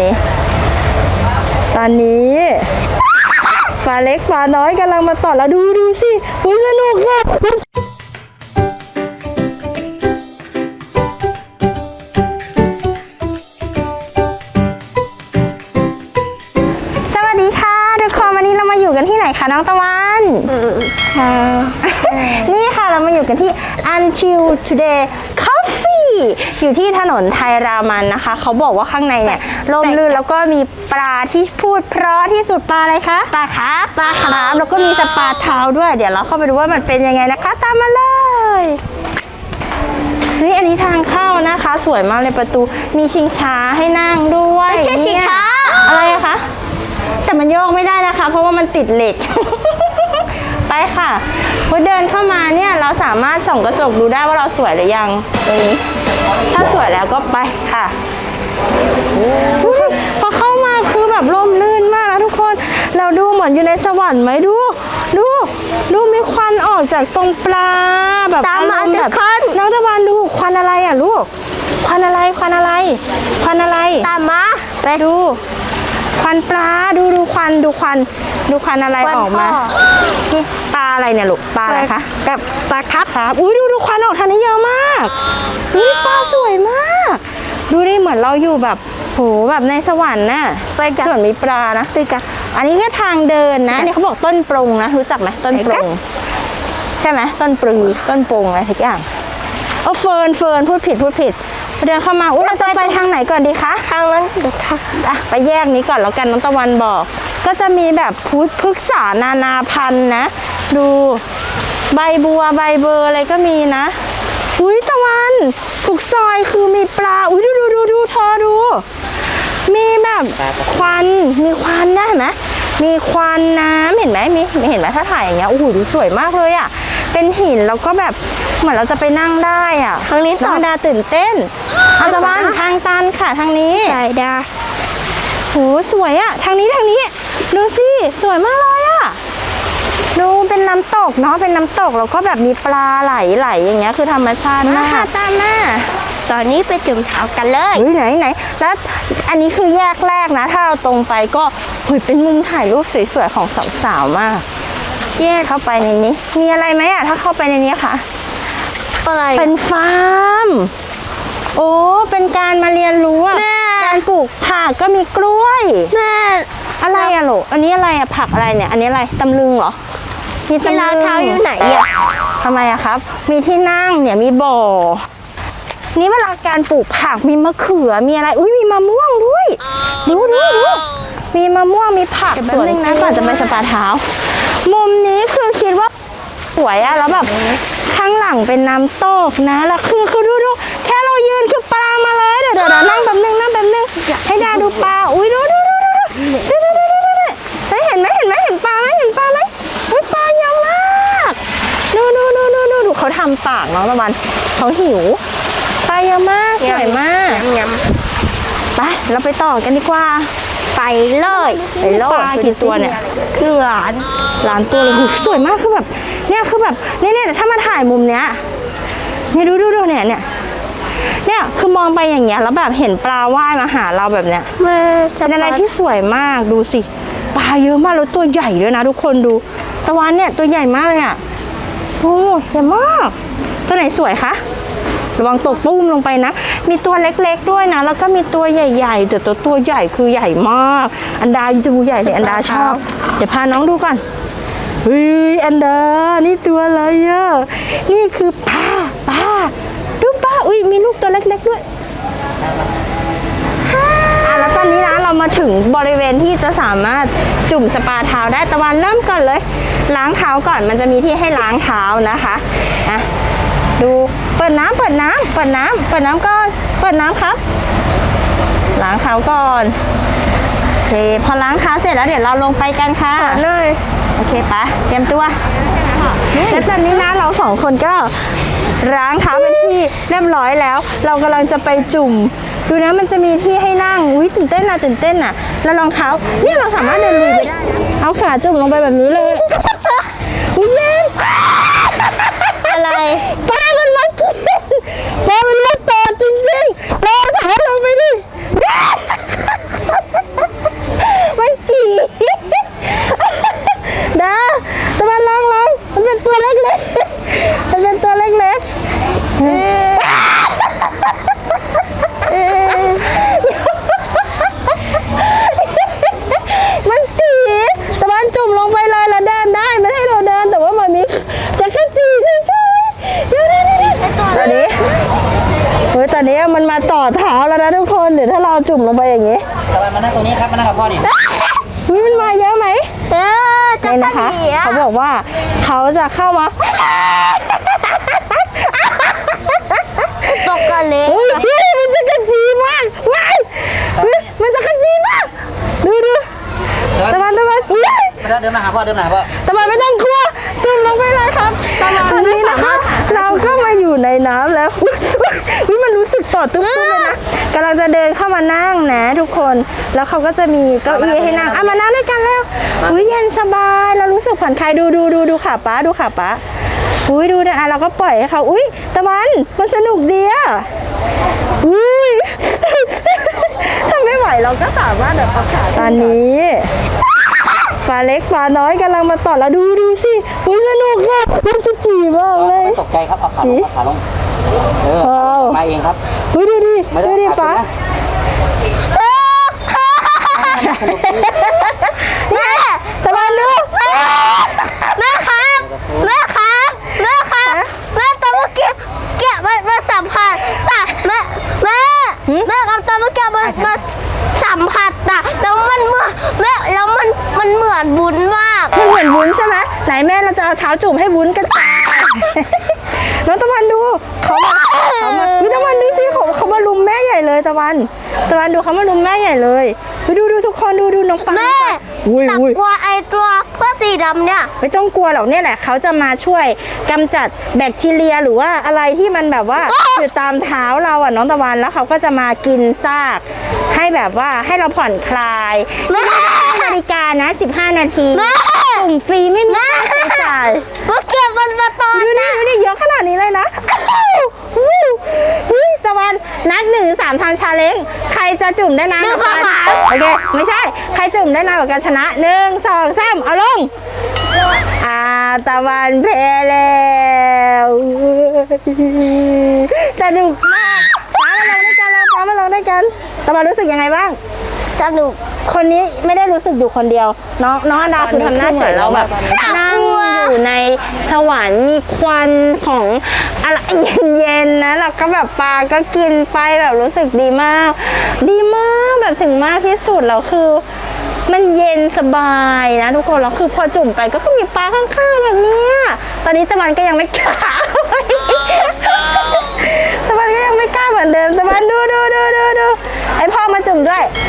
นี่ตอนนี้ปลาเล็กปลาน้อยกำลังมาต่อแล้วดูดูสิอุ้ยสนุกอะสวัสดีค่ะ ทุกคนวันนี้เรามาอยู่กันที่ไหนคะน้องตะวันค่ะ นี่ค่ะเรามาอยู่กันที่ Until Today Coffee อยู่ที่ถนนไทยรามันนะคะ เขาบอกว่าข้างในเนี่ยลมลื่นแล้วก็มีปลาที่พูดเพราะที่สุดปลาอะไรคะปลาคาร์ฟปลาคาร์ฟแล้วก็มีสปาเท้าด้วย เดี๋ยวเราเข้าไปดูว่ามันเป็นยังไงนะคะ ตามมาเลยนี่อันนี้ทางเข้านะคะ สวยมากเลยประตูมีชิงช้าให้นั่งด้วยไม่ใช่ชิงช้าเนี่ยอะไรอะคะแต่มันโยกไม่ได้นะคะ เพราะว่ามันติดเหล็ก ไปค่ะพอเดินเข้ามาเนี่ยเราสามารถส่องกระจกดูได้ว่าเราสวยหรือยังตรงนี้ ถ้าสวยแล้วก็ไปค่ะอุ๊ยพอเข้ามาคือแบบร่มรื่นมากนะทุกคน เราดูเหมือนอยู่ในสวรรค์ไหมดู ดู ดูมีควันออกจากตรงปลาแบบตามมาอรณ์แบบทุกคนน้องตะวันดูควันอะไรอะลูก ควันอะไรควันอะไร ควันอะไรตามมาไปดูควันปลาดูดูควันดูควัน ดูควันอะไรควันออกมา พ่อนี่ปลาอะไรเนี่ยลูกปลาอะไรคะกับปลาครับครับอุ้ยดูดูควันออกทางนี้เยอะมากอุ้ยปลาสวยมาก ดูดิเหมือนเราอยู่แบบโหแบบในสวรรค์น่ะไปกันส่วนมีปลานะไปกันอันนี้ก็ทางเดินนะนี่เขาบอกต้นปรงนะรู้จักไหมต้นปรงใช่ไหมต้นปรือต้นปรงอะไรทุกอย่างเออเฟิร์นเฟิร์นพูดผิดพูดผิดเดินเข้ามาอุ้ยเราจะไปทางไหนก่อนดีคะทางนั้นเดี๋ยวทางอะไปแยกนี้ก่อนแล้วกันน้องตะวันบอก ก็จะมีแบบพุทธพฤกษานานาพันธุ์นะ ดู ใบบัวใบเบอร์อะไรก็มีนะ อุ้ยตะวันถูกซอยคือมีปลา อุ้ยดูดูดูดูเธอดู มีแบบควันมีควันได้เห็นไหมมีควันน้ำเห็นไหมมีเห็นไหมถ้าถ่ายอย่างเงี้ยโอ้โหดูสวยมากเลยอะ เป็นหินแล้วก็แบบเหมือนเราจะไปนั่งได้อะทางนี้ต่น้อองดาตื่นเต้นเอาตะวันทางตันค่ะทางนี้ใช่ดาโหสวยอะทางนี้ทางนี้ ดูสิ สวยมากเลยอะ ดูเป็นน้ำตกเนาะเป็นน้ำตกแล้วก็แบบมีปลาไหลไหลอย่างเงี้ยคือธรรมชาติมากค่ะตามมาตอนนี้ไปจุ่มเท้ากันเลยเฮ้ยไหนไหนแล้วอันนี้คือแยกแรกนะ ถ้าเราตรงไปก็เฮ้ยเป็นมุมถ่ายรูปสวยๆของสาวๆมากแยกเข้าไปในนี้ มีอะไรไหมอะถ้าเข้าไปในนี้ค่ะอะไรเป็นฟาร์มโอ้เป็นการมาเรียนรู้อะแม่การปลูกผักก็มีกล้วยแม่อะไรอะลูกอันนี้อะไรอะผักอะไรเนี่ย อันนี้อะไรตำลึงเหรอ มีที่ตำลึงรางเท้าอยู่ไหนอะทำไมอะครับ มีที่นั่งเนี่ยมีบ่อ นี่เวลาการปลูกผักมีมะเขือมีอะไร อุ้ยมีมะม่วงด้วยดูดูดูมีมะม่วงมีผักเดี๋ยวแป๊สบวนนึงนะก่อนจะไปสปาเท้า มุมนี้คือคิดว่าสวยอะแล้วแบบข้างหลังเป็นน้ำตกนะแล้วคือคือดูดู ดูดูเขาทำปากน้องตะวันเขาหิวปลาเยอะมากสวยมากยำยไปเราไปต่อกันดีกว่าำไปเลยไปโลดกี่ตัวเนี่ยเหลือนล้านตัวเลยหูสวยมากคือแบบเนี่ยคือแบบเนี่ยเนี่ยถ้ามาถ่ายมุมเนี้ยเนี่ยดูดูดูเนี่ยเนี่ยเนี่ยคือมองไปอย่างเงี้ยแล้วแบบเห็นปลาว่ายมาหาเราแบบเนี้ยแม่สเป็นอะไรปาที่สวยมากดูสิปลาเยอะมากแล้วตัวใหญ่ด้วยนะทุกคนดูตะวันเนี่ยตัวใหญ่มากเลยอะ โอ้ใหญ่มาก ตัวไหนสวยคะ ระวังตกปุ้มลงไปนะ มีตัวเล็กๆด้วยนะ แล้วก็มีตัวใหญ่ๆแต่ตัวตัวใหญ่คือใหญ่มาก อันดาดูใหญ่เลยอันดาชอบ เดี๋ยวพาน้องดูก่อนเฮ้ยอันดา นี่ตัวอะไรอะนี่คือปลาปลาดูปลาอุ้ยมีลูกตัวเล็กๆด้วย มาถึงบริเวณที่จะสามารถจุ่มสปาเท้าได้ตะวันเริ่มก่อนเลย ล้างเท้าก่อนมันจะมีที่ให้ล้างเท้านะคะอะดูเปิดน้ำเปิดน้ำเปิดน้ำเปิดน้ำก่อนเปิดน้ำครับ ล้างเท้าก่อนโอเคพอล้างเท้าเสร็จแล้วเดี๋ยวเราลงไปกันค่ะเลยโอเคปะเตรียมตัวแล้วตอนนี้นะเราสองคนก็ล้างเท้าเป็นที่เรียบร้อยแล้ว เรากำลังจะไปจุ่ม ดูนะมันจะมีที่ให้นั่งอุ้ยตื่นเต้นนะตื่นเต้นนะแล้วรองเท้าเนี่ยเราสามารถเดินลุยไปได้นะเอาขาจุ่มลงไปแบบนี้เลย้วมันมาต่อเท้าแล้วนะทุกคนเดี๋ยวถ้าเราจุ่มลงไปอย่างงี้ตะวันมานั่งตรงนี้ครับมานั่งกับพ่อดิวิมันมาเยอะไหมเออจันะคะเขาบอกว่าเขาจะเข้ามาตกกันเลยมันจะกระจีมากว้ายมันจะกระจีมากดูดูตะวันตะวันตะวันเดินมาหาพ่อเดินมาหาพ่อตะวันไม่ต้องกลัวจุ่มลงไปเลย เดินเข้ามานั่งนะ ทุกคนแล้วเขาก็จะมีเก้าอี้ให้นั่งอะมานั่งด้วยกันแล้วอุ้ยเย็นสบายเรารู้สึกผ่อนคลายดูดูดูดูขาป้าดูขาป้าอุ้ยดูนะอะเราก็ปล่อยให้เขาอุ้ยตะวันมันสนุกดีอะอุ้ยถ้าไม่ไหวเราก็สามารถแบบเอาขาตอนนี้ป ลาเล็กปลาน้อยกำลังมาต่อแล้วดูดูสิอุ้ยสนุกอะมันจะจีมากเลย ไม่ตกใจครับเอาขาลงเอาขาลงเออว้าวมาเองครับอุ้ยดูดิไม่ต้ดูองดิขาป้านะสนุกดีแม่ตะวันดูแม่ครับแม่ครับแม่ครับแม่ตอนเมื่อกี้แกะมันมาสัมผัสอะแม่แม่แม่ครับตอนเมื่อกี้มันมา สัมผัสอะแล้วมันเหมือนแม่แล้วมันมันเหมือนบุญมาก มันเหมือนวุ้นใช่ไหมไหนแม่เราจะเอาเท้าจุ่มให้วุ้นกันจ้าน้องตะวันดูเขามาเขามาอุ๊ยตะวันดูสิเขาเขามาลุมแม่ใหญ่เลยตะวัน ตะวันดูเขามาลุมแม่ใหญ่เลยไปดูดูทุกคนดูดูน้องปังแม่อุ้ยแต่อุ้ย กลัวไอตัวเพื่อสีดำเนี่ย ไม่ต้องกลัวหรอกเนี่ยแหละเขาจะมาช่วยกำจัดแบคทีเรียหรือว่าอะไรที่มันแบบว่า อยู่ตามเท้าเราอะน้องตะวันแล้วเขาก็จะมากินซาก ให้แบบว่าให้เราผ่อนคลายนาฬิกานะ 15 นาทีแม่สุ่มฟรีไม่มีค่าใช้จ่ายเมื่อกี้มันมาตอนดูนี่ดูนี่เยอะขนาดนี้เลยนะอ้าวอู้หูตะวันนับหนึ่งถึงสามทำชาเลนจ์ใครจะจุ่มได้นานกว่ากันโอเคไม่ใช่ ใครจุ่มได้นานกว่ากันชนะหนึ่งสองสามเอาลงอาตะวันเพแล้วสนุกมากป้ามาลงด้วยกัน แล้วป้ามาลงด้วยกันตะวันรู้สึกยังไงบ้าง สนุก คนนี้ไม่ได้รู้สึกอยู่คนเดียว น้องน้องอันดาคือทำหน้าเฉยเราแบบนั่งอยู่ในสวรรค์มีควันของอะไรเย็นๆนะแล้วก็แบบปลาก็กินไปแบบรู้สึกดีมาก ดีมากแบบถึงมากที่สุดแล้วคือมันเย็นสบายนะทุกคนแล้วคือพอจุ่มไปก็มีปลาข้างๆอย่างเนี้ยตอนนี้ตะวันก็ยังไม่กล้าตะวันก็ยังไม่กล้าเหมือนเดิมตะวันดู 对。